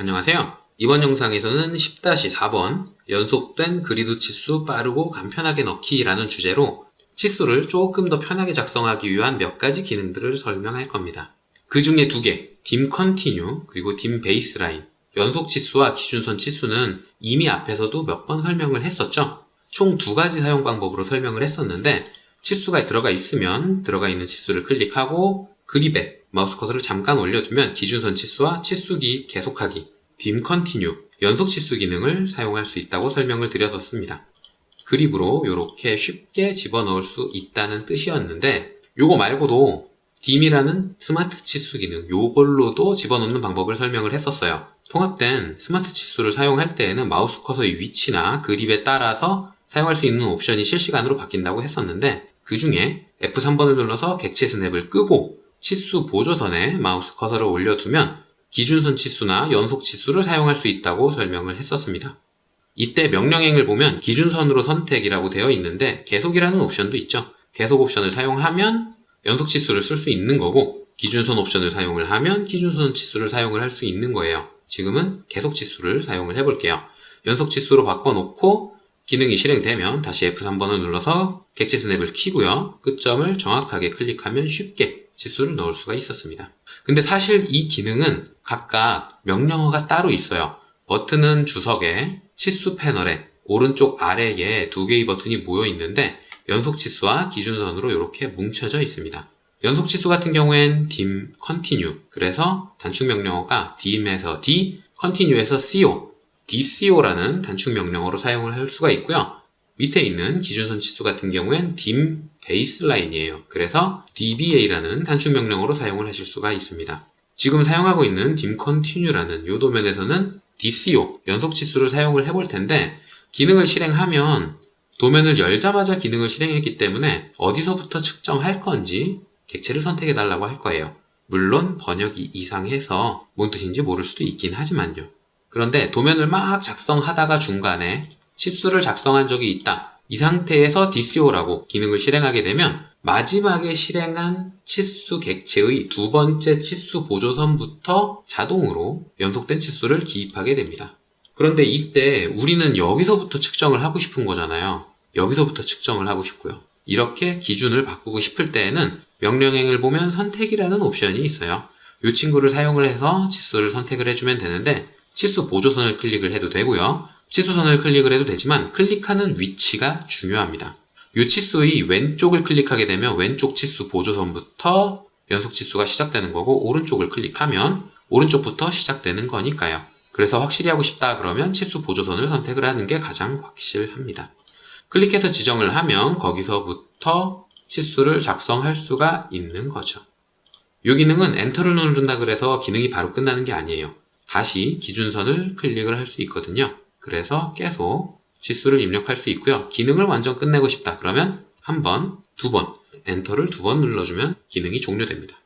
안녕하세요. 이번 영상에서는 10-4번 연속된 그리드 치수 빠르고 간편하게 넣기라는 주제로 치수를 조금 더 편하게 작성하기 위한 몇 가지 기능들을 설명할 겁니다. 그 중에 두 개, dim continue 그리고 dim baseline 연속 치수와 기준선 치수는 이미 앞에서도 몇 번 설명을 했었죠. 총 두 가지 사용 방법으로 설명을 했었는데 치수가 들어가 있으면 들어가 있는 치수를 클릭하고 그립에 마우스 커서를 잠깐 올려두면 기준선 치수와 치수기 계속하기, dim continue, 연속 치수 기능을 사용할 수 있다고 설명을 드렸었습니다. 그립으로 이렇게 쉽게 집어넣을 수 있다는 뜻이었는데 요거 말고도 dim이라는 스마트 치수 기능 요걸로도 집어넣는 방법을 설명을 했었어요. 통합된 스마트 치수를 사용할 때에는 마우스 커서의 위치나 그립에 따라서 사용할 수 있는 옵션이 실시간으로 바뀐다고 했었는데 그 중에 F3번을 눌러서 객체 스냅을 끄고 치수 보조선에 마우스 커서를 올려두면 기준선 치수나 연속 치수를 사용할 수 있다고 설명을 했었습니다. 이때 명령행을 보면 기준선으로 선택이라고 되어 있는데 계속이라는 옵션도 있죠. 계속 옵션을 사용하면 연속 치수를 쓸 수 있는 거고 기준선 옵션을 사용을 하면 기준선 치수를 사용을 할 수 있는 거예요. 지금은 계속 치수를 사용을 해볼게요. 연속 치수로 바꿔놓고 기능이 실행되면 다시 F3번을 눌러서 객체 스냅을 키고요. 끝점을 정확하게 클릭하면 쉽게 치수를 넣을 수가 있었습니다. 근데 사실 이 기능은 각각 명령어가 따로 있어요. 버튼은 주석에 치수 패널에 오른쪽 아래에 두 개의 버튼이 모여 있는데 연속 치수와 기준선으로 이렇게 뭉쳐져 있습니다. 연속 치수 같은 경우엔 dim continue 그래서 단축 명령어가 dim에서 d, continue에서 co, dco라는 단축 명령어로 사용을 할 수가 있고요. 밑에 있는 기준선 치수 같은 경우엔 dim baseline이에요. 그래서 dba라는 단축 명령어로 사용을 하실 수가 있습니다. 지금 사용하고 있는 dim continue라는 이 도면에서는 dco 연속 치수를 사용을 해볼 텐데 기능을 실행하면 도면을 열자마자 기능을 실행했기 때문에 어디서부터 측정할 건지 객체를 선택해 달라고 할 거예요. 물론 번역이 이상해서 뭔 뜻인지 모를 수도 있긴 하지만요. 그런데 도면을 막 작성하다가 중간에 치수를 작성한 적이 있다. 이 상태에서 DCO라고 기능을 실행하게 되면 마지막에 실행한 치수 객체의 두 번째 치수 보조선부터 자동으로 연속된 치수를 기입하게 됩니다. 그런데 이때 우리는 여기서부터 측정을 하고 싶은 거잖아요. 여기서부터 측정을 하고 싶고요. 이렇게 기준을 바꾸고 싶을 때에는 명령행을 보면 선택이라는 옵션이 있어요. 이 친구를 사용을 해서 치수를 선택을 해주면 되는데 치수 보조선을 클릭을 해도 되고요. 치수선을 클릭을 해도 되지만 클릭하는 위치가 중요합니다. 이 치수의 왼쪽을 클릭하게 되면 왼쪽 치수 보조선부터 연속 치수가 시작되는 거고 오른쪽을 클릭하면 오른쪽부터 시작되는 거니까요. 그래서 확실히 하고 싶다 그러면 치수 보조선을 선택을 하는 게 가장 확실합니다. 클릭해서 지정을 하면 거기서부터 치수를 작성할 수가 있는 거죠. 이 기능은 엔터를 누른다 그래서 기능이 바로 끝나는 게 아니에요. 다시 기준선을 클릭을 할 수 있거든요. 그래서 계속 치수를 입력할 수 있고요. 기능을 완전 끝내고 싶다 그러면 한 번, 두 번, 엔터를 두 번 눌러주면 기능이 종료됩니다.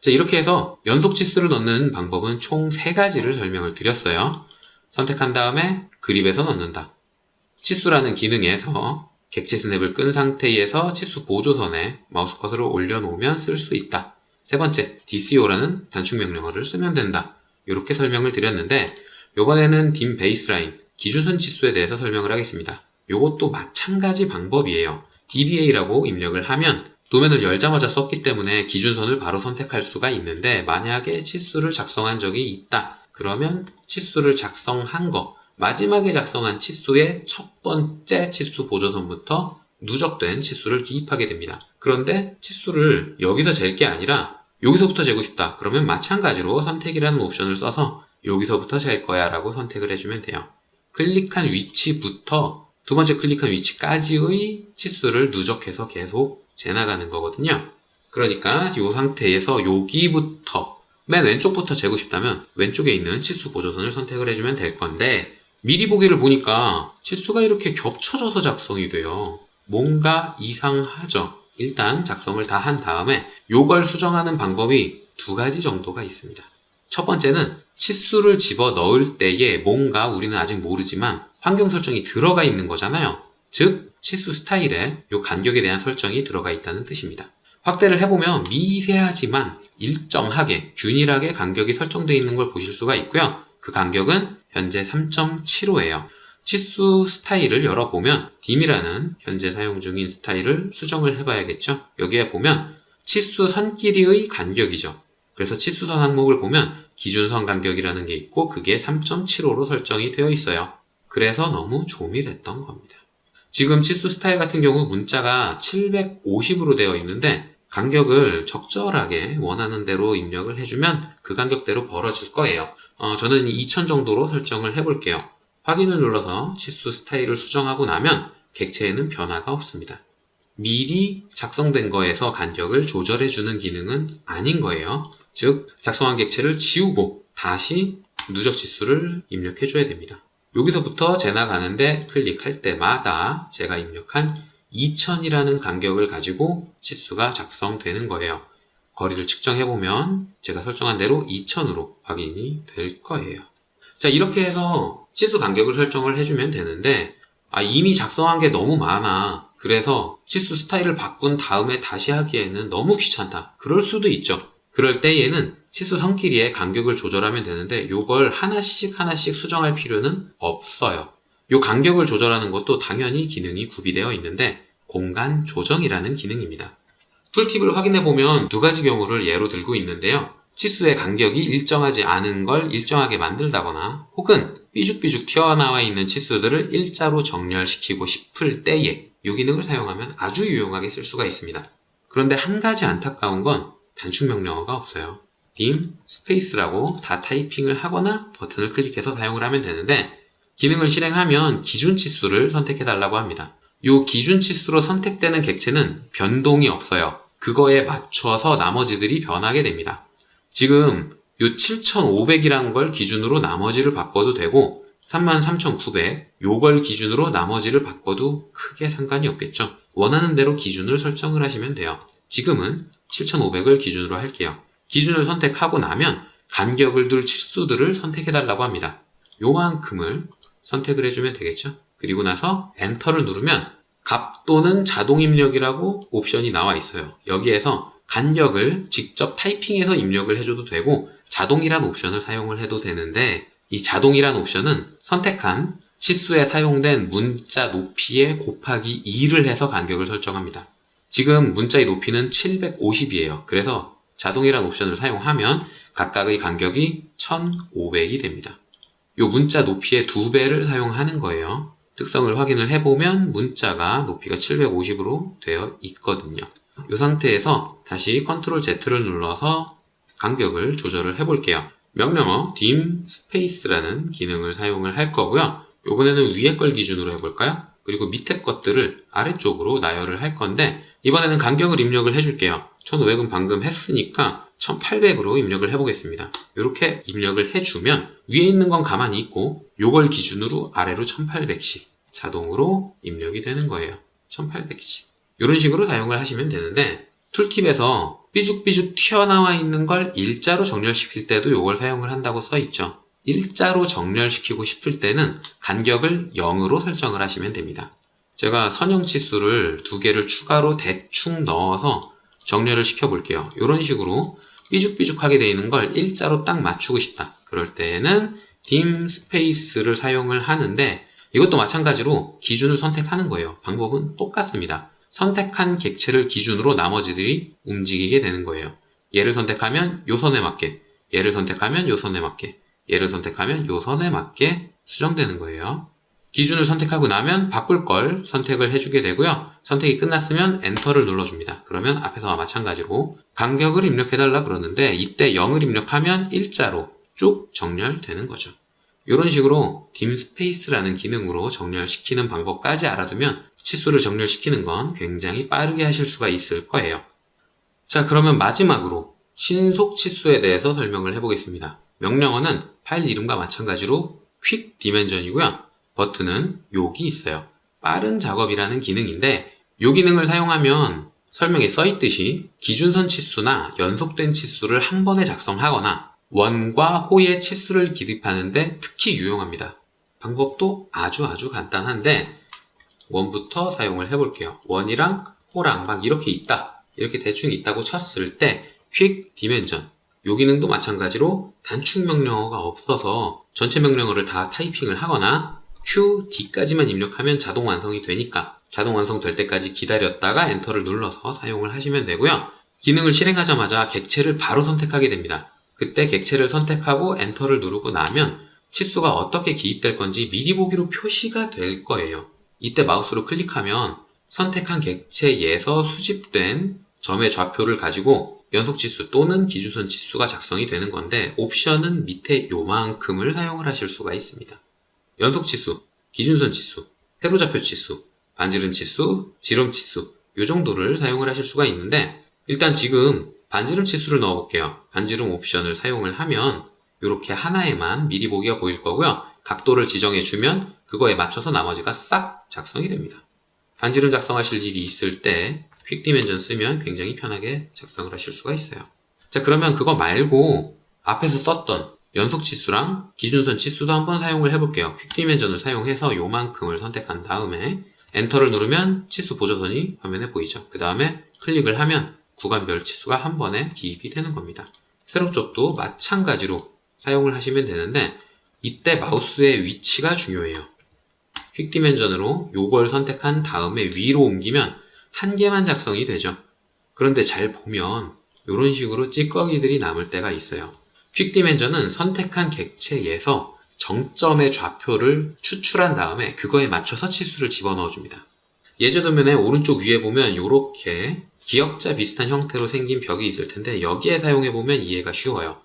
자, 이렇게 해서 연속 치수를 넣는 방법은 총 세 가지를 설명을 드렸어요. 선택한 다음에 그립에서 넣는다. 치수라는 기능에서 객체 스냅을 끈 상태에서 치수 보조선에 마우스 커서를 올려놓으면 쓸 수 있다. 세 번째, DCO라는 단축 명령어를 쓰면 된다. 이렇게 설명을 드렸는데 이번에는 dim baseline, 기준선 치수에 대해서 설명을 하겠습니다. 이것도 마찬가지 방법이에요. dba라고 입력을 하면 도면을 열자마자 썼기 때문에 기준선을 바로 선택할 수가 있는데 만약에 치수를 작성한 적이 있다. 그러면 치수를 작성한 거, 마지막에 작성한 치수의 첫 번째 치수 보조선부터 누적된 치수를 기입하게 됩니다. 그런데 치수를 여기서 잴 게 아니라 여기서부터 재고 싶다. 그러면 마찬가지로 선택이라는 옵션을 써서 여기서부터 잴 거야 라고 선택을 해주면 돼요. 클릭한 위치부터 두 번째 클릭한 위치까지의 치수를 누적해서 계속 재나가는 거거든요. 그러니까 이 상태에서 여기부터 맨 왼쪽부터 재고 싶다면 왼쪽에 있는 치수 보조선을 선택을 해주면 될 건데 미리 보기를 보니까 치수가 이렇게 겹쳐져서 작성이 돼요. 뭔가 이상하죠. 일단 작성을 다 한 다음에 요걸 수정하는 방법이 두 가지 정도가 있습니다. 첫 번째는 치수를 집어 넣을 때에 뭔가 우리는 아직 모르지만 환경 설정이 들어가 있는 거잖아요. 즉, 치수 스타일에 요 간격에 대한 설정이 들어가 있다는 뜻입니다. 확대를 해보면 미세하지만 일정하게 균일하게 간격이 설정되어 있는 걸 보실 수가 있고요. 그 간격은 현재 3.75예요. 치수 스타일을 열어보면 딤이라는 현재 사용 중인 스타일을 수정을 해봐야겠죠. 여기에 보면 치수 선 길이의 간격이죠. 그래서 치수선 항목을 보면 기준선 간격이라는 게 있고 그게 3.75로 설정이 되어 있어요. 그래서 너무 조밀했던 겁니다. 지금 치수 스타일 같은 경우 문자가 750으로 되어 있는데 간격을 적절하게 원하는 대로 입력을 해주면 그 간격대로 벌어질 거예요. 어, 저는 2000 정도로 설정을 해볼게요. 확인을 눌러서 치수 스타일을 수정하고 나면 객체에는 변화가 없습니다. 미리 작성된 거에서 간격을 조절해 주는 기능은 아닌 거예요. 즉, 작성한 객체를 지우고 다시 누적 지수를 입력해 줘야 됩니다. 여기서부터 재나가는데 클릭할 때마다 제가 입력한 2000이라는 간격을 가지고 치수가 작성되는 거예요. 거리를 측정해보면 제가 설정한 대로 2000으로 확인이 될 거예요. 자, 이렇게 해서 치수 간격을 설정을 해주면 되는데, 아, 이미 작성한 게 너무 많아. 그래서 치수 스타일을 바꾼 다음에 다시 하기에는 너무 귀찮다. 그럴 수도 있죠. 그럴 때에는 치수 선 길이의 간격을 조절하면 되는데, 요걸 하나씩 하나씩 수정할 필요는 없어요. 요 간격을 조절하는 것도 당연히 기능이 구비되어 있는데, 공간 조정이라는 기능입니다. 툴팁을 확인해 보면 두 가지 경우를 예로 들고 있는데요. 치수의 간격이 일정하지 않은 걸 일정하게 만들다거나 혹은 삐죽삐죽 튀어나와 있는 치수들을 일자로 정렬시키고 싶을 때에 이 기능을 사용하면 아주 유용하게 쓸 수가 있습니다. 그런데 한 가지 안타까운 건 단축 명령어가 없어요. dim 스페이스라고 다 타이핑을 하거나 버튼을 클릭해서 사용을 하면 되는데 기능을 실행하면 기준 치수를 선택해 달라고 합니다. 이 기준 치수로 선택되는 객체는 변동이 없어요. 그거에 맞춰서 나머지들이 변하게 됩니다. 지금 요 7,500이라는 걸 기준으로 나머지를 바꿔도 되고 33,900 요걸 기준으로 나머지를 바꿔도 크게 상관이 없겠죠. 원하는 대로 기준을 설정을 하시면 돼요. 지금은 7,500을 기준으로 할게요. 기준을 선택하고 나면 간격을 둘 치수들을 선택해 달라고 합니다. 요만큼을 선택을 해주면 되겠죠. 그리고 나서 엔터를 누르면 값 또는 자동 입력이라고 옵션이 나와 있어요. 여기에서 간격을 직접 타이핑해서 입력을 해줘도 되고 자동이란 옵션을 사용을 해도 되는데 이 자동이란 옵션은 선택한 치수에 사용된 문자 높이에 곱하기 2를 해서 간격을 설정합니다. 지금 문자의 높이는 750이에요. 그래서 자동이란 옵션을 사용하면 각각의 간격이 1500이 됩니다. 이 문자 높이의 두 배를 사용하는 거예요. 특성을 확인을 해보면 문자가 높이가 750으로 되어 있거든요. 이 상태에서 다시 컨트롤 Z를 눌러서 간격을 조절을 해볼게요. 명령어 dim space라는 기능을 사용을 할 거고요. 이번에는 위에 걸 기준으로 해볼까요? 그리고 밑에 것들을 아래쪽으로 나열을 할 건데 이번에는 간격을 입력을 해줄게요. 1500은 방금 했으니까 1800으로 입력을 해보겠습니다. 이렇게 입력을 해주면 위에 있는 건 가만히 있고 요걸 기준으로 아래로 1800씩 자동으로 입력이 되는 거예요. 1800씩. 이런 식으로 사용을 하시면 되는데 툴팁에서 삐죽삐죽 튀어나와 있는 걸 일자로 정렬시킬 때도 이걸 사용을 한다고 써 있죠. 일자로 정렬시키고 싶을 때는 간격을 0으로 설정을 하시면 됩니다. 제가 선형 치수를 두 개를 추가로 대충 넣어서 정렬을 시켜 볼게요. 이런 식으로 삐죽삐죽하게 되어 있는 걸 일자로 딱 맞추고 싶다. 그럴 때에는 dim space를 사용을 하는데 이것도 마찬가지로 기준을 선택하는 거예요. 방법은 똑같습니다. 선택한 객체를 기준으로 나머지들이 움직이게 되는 거예요. 얘를 선택하면 요 선에 맞게, 얘를 선택하면 요 선에 맞게, 얘를 선택하면 요 선에 맞게 수정되는 거예요. 기준을 선택하고 나면 바꿀 걸 선택을 해주게 되고요. 선택이 끝났으면 엔터를 눌러줍니다. 그러면 앞에서와 마찬가지로 간격을 입력해달라 그러는데 이때 0을 입력하면 일자로 쭉 정렬되는 거죠. 이런 식으로 dim space라는 기능으로 정렬시키는 방법까지 알아두면 치수를 정렬시키는 건 굉장히 빠르게 하실 수가 있을 거예요. 자, 그러면 마지막으로 신속 치수에 대해서 설명을 해보겠습니다. 명령어는 파일 이름과 마찬가지로 quick dimension이고요. 버튼은 여기 있어요. 빠른 작업이라는 기능인데 이 기능을 사용하면 설명에 써 있듯이 기준선 치수나 연속된 치수를 한 번에 작성하거나 원과 호의 치수를 기입하는데 특히 유용합니다. 방법도 아주 아주 간단한데 원부터 사용을 해볼게요. 원이랑 호랑 막 이렇게 있다. 이렇게 대충 있다고 쳤을 때 quick dimension 요 기능도 마찬가지로 단축 명령어가 없어서 전체 명령어를 다 타이핑을 하거나 Q, D까지만 입력하면 자동 완성이 되니까 자동 완성될 때까지 기다렸다가 엔터를 눌러서 사용을 하시면 되고요. 기능을 실행하자마자 객체를 바로 선택하게 됩니다. 그때 객체를 선택하고 엔터를 누르고 나면 치수가 어떻게 기입될 건지 미리 보기로 표시가 될 거예요. 이때 마우스로 클릭하면 선택한 객체에서 수집된 점의 좌표를 가지고 연속 치수 또는 기준선 치수가 작성이 되는 건데 옵션은 밑에 요만큼을 사용을 하실 수가 있습니다. 연속 치수, 기준선 치수, 세로좌표 치수, 반지름 치수, 지름 치수 요 정도를 사용을 하실 수가 있는데 일단 지금 반지름 치수를 넣어 볼게요. 반지름 옵션을 사용을 하면 이렇게 하나에만 미리 보기가 보일 거고요. 각도를 지정해 주면 그거에 맞춰서 나머지가 싹 작성이 됩니다. 반지름 작성하실 일이 있을 때 퀵 디멘전 쓰면 굉장히 편하게 작성을 하실 수가 있어요. 자 그러면 그거 말고 앞에서 썼던 연속 치수랑 기준선 치수도 한번 사용을 해볼게요. 퀵 디멘전을 사용해서 요만큼을 선택한 다음에 엔터를 누르면 치수 보조선이 화면에 보이죠. 그 다음에 클릭을 하면 구간별 치수가 한 번에 기입이 되는 겁니다. 세로 쪽도 마찬가지로 사용을 하시면 되는데 이때 마우스의 위치가 중요해요. 퀵 디멘전으로 요걸 선택한 다음에 위로 옮기면 한 개만 작성이 되죠. 그런데 잘 보면 이런 식으로 찌꺼기들이 남을 때가 있어요. 퀵 디멘전은 선택한 객체에서 정점의 좌표를 추출한 다음에 그거에 맞춰서 치수를 집어넣어 줍니다. 예제 도면에 오른쪽 위에 보면 이렇게 기역자 비슷한 형태로 생긴 벽이 있을 텐데 여기에 사용해 보면 이해가 쉬워요.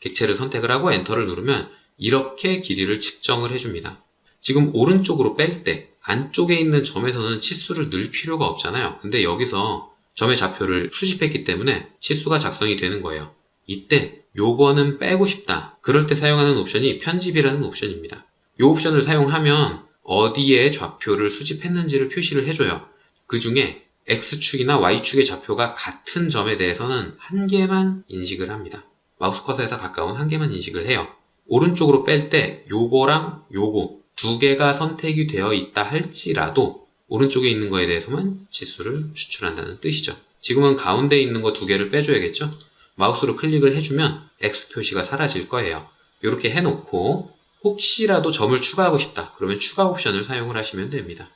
객체를 선택을 하고 엔터를 누르면 이렇게 길이를 측정을 해줍니다. 지금 오른쪽으로 뺄 때 안쪽에 있는 점에서는 치수를 넣을 필요가 없잖아요. 근데 여기서 점의 좌표를 수집했기 때문에 치수가 작성이 되는 거예요. 이때 요거는 빼고 싶다. 그럴 때 사용하는 옵션이 편집이라는 옵션입니다. 이 옵션을 사용하면 어디에 좌표를 수집했는지를 표시를 해줘요. 그 중에 X축이나 Y축의 좌표가 같은 점에 대해서는 한 개만 인식을 합니다. 마우스 커서에서 가까운 한 개만 인식을 해요. 오른쪽으로 뺄 때 요거랑 요거 두 개가 선택이 되어 있다 할지라도 오른쪽에 있는 거에 대해서만 지수를 추출한다는 뜻이죠. 지금은 가운데 있는 거 두 개를 빼줘야겠죠? 마우스로 클릭을 해주면 X 표시가 사라질 거예요. 이렇게 해놓고 혹시라도 점을 추가하고 싶다. 그러면 추가 옵션을 사용을 하시면 됩니다.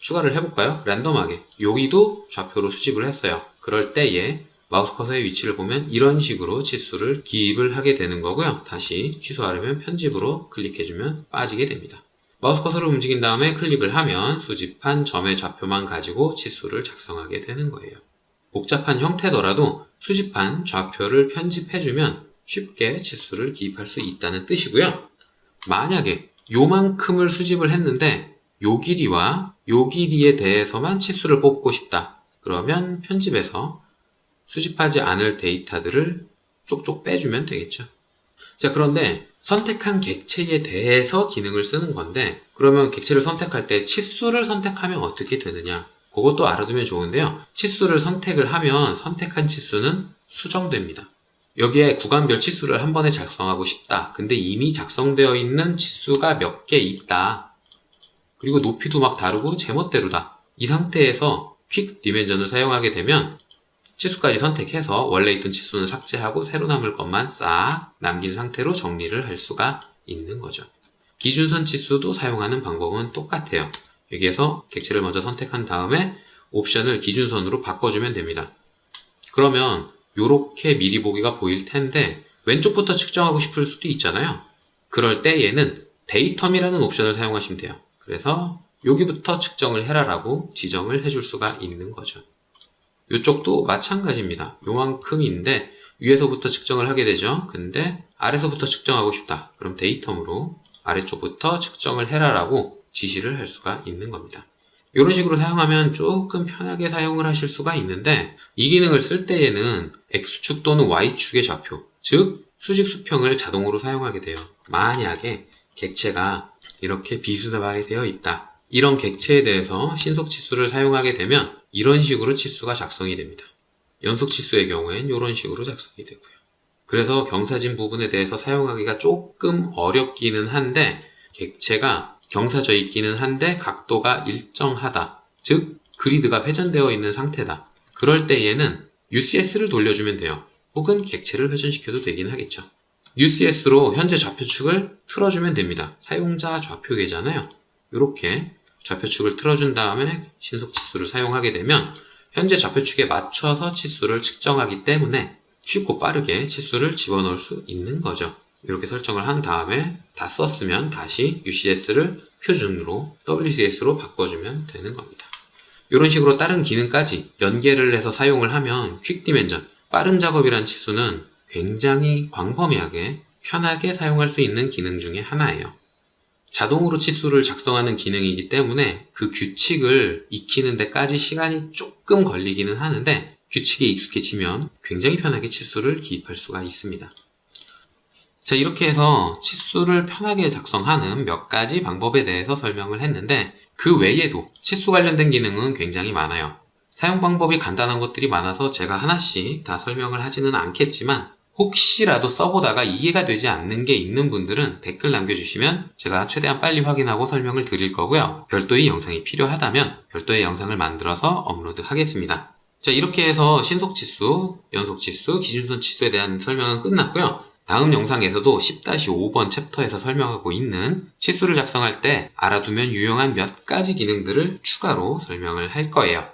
추가를 해볼까요? 랜덤하게. 여기도 좌표로 수집을 했어요. 그럴 때에 마우스 커서의 위치를 보면 이런 식으로 치수를 기입을 하게 되는 거고요. 다시 취소하려면 편집으로 클릭해주면 빠지게 됩니다. 마우스 커서를 움직인 다음에 클릭을 하면 수집한 점의 좌표만 가지고 치수를 작성하게 되는 거예요. 복잡한 형태더라도 수집한 좌표를 편집해주면 쉽게 치수를 기입할 수 있다는 뜻이고요. 만약에 요만큼을 수집을 했는데 요 길이와 요 길이에 대해서만 치수를 뽑고 싶다. 그러면 편집에서 수집하지 않을 데이터들을 쪽쪽 빼주면 되겠죠. 자, 그런데 선택한 객체에 대해서 기능을 쓰는 건데, 그러면 객체를 선택할 때 치수를 선택하면 어떻게 되느냐? 그것도 알아두면 좋은데요. 치수를 선택을 하면 선택한 치수는 수정됩니다. 여기에 구간별 치수를 한 번에 작성하고 싶다. 근데 이미 작성되어 있는 치수가 몇 개 있다. 그리고 높이도 막 다르고 제멋대로다. 이 상태에서 퀵 디멘전을 사용하게 되면 치수까지 선택해서 원래 있던 치수는 삭제하고 새로 남을 것만 싹 남긴 상태로 정리를 할 수가 있는 거죠. 기준선 치수도 사용하는 방법은 똑같아요. 여기에서 객체를 먼저 선택한 다음에 옵션을 기준선으로 바꿔주면 됩니다. 그러면 이렇게 미리 보기가 보일 텐데 왼쪽부터 측정하고 싶을 수도 있잖아요. 그럴 때 얘는 데이텀이라는 옵션을 사용하시면 돼요. 그래서 여기부터 측정을 해라라고 지정을 해줄 수가 있는 거죠. 이쪽도 마찬가지입니다. 요만큼인데 위에서부터 측정을 하게 되죠. 근데 아래서부터 측정하고 싶다. 그럼 데이텀으로 아래쪽부터 측정을 해라라고 지시를 할 수가 있는 겁니다. 이런 식으로 사용하면 조금 편하게 사용을 하실 수가 있는데 이 기능을 쓸 때에는 X축 또는 Y축의 좌표, 즉 수직 수평을 자동으로 사용하게 돼요. 만약에 객체가 이렇게 비스듬하게 되어 있다. 이런 객체에 대해서 신속 치수를 사용하게 되면 이런 식으로 치수가 작성이 됩니다. 연속 치수의 경우엔 이런 식으로 작성이 되고요. 그래서 경사진 부분에 대해서 사용하기가 조금 어렵기는 한데 객체가 경사져 있기는 한데 각도가 일정하다. 즉 그리드가 회전되어 있는 상태다. 그럴 때 얘는 UCS를 돌려주면 돼요. 혹은 객체를 회전시켜도 되긴 하겠죠. UCS로 현재 좌표축을 틀어주면 됩니다. 사용자 좌표계잖아요. 이렇게 좌표축을 틀어준 다음에 신속 치수를 사용하게 되면 현재 좌표축에 맞춰서 치수를 측정하기 때문에 쉽고 빠르게 치수를 집어넣을 수 있는 거죠. 이렇게 설정을 한 다음에 다 썼으면 다시 UCS를 표준으로 WCS로 바꿔주면 되는 겁니다. 이런 식으로 다른 기능까지 연계를 해서 사용을 하면 퀵 디멘전, 빠른 작업이란 치수는 굉장히 광범위하게 편하게 사용할 수 있는 기능 중에 하나예요. 자동으로 치수를 작성하는 기능이기 때문에 그 규칙을 익히는 데까지 시간이 조금 걸리기는 하는데 규칙에 익숙해지면 굉장히 편하게 치수를 기입할 수가 있습니다. 자, 이렇게 해서 치수를 편하게 작성하는 몇 가지 방법에 대해서 설명을 했는데 그 외에도 치수 관련된 기능은 굉장히 많아요. 사용 방법이 간단한 것들이 많아서 제가 하나씩 다 설명을 하지는 않겠지만 혹시라도 써보다가 이해가 되지 않는 게 있는 분들은 댓글 남겨주시면 제가 최대한 빨리 확인하고 설명을 드릴 거고요. 별도의 영상이 필요하다면 별도의 영상을 만들어서 업로드 하겠습니다. 자, 이렇게 해서 신속치수, 연속치수, 기준선 치수에 대한 설명은 끝났고요. 다음 영상에서도 10-5번 챕터에서 설명하고 있는 치수를 작성할 때 알아두면 유용한 몇 가지 기능들을 추가로 설명을 할 거예요.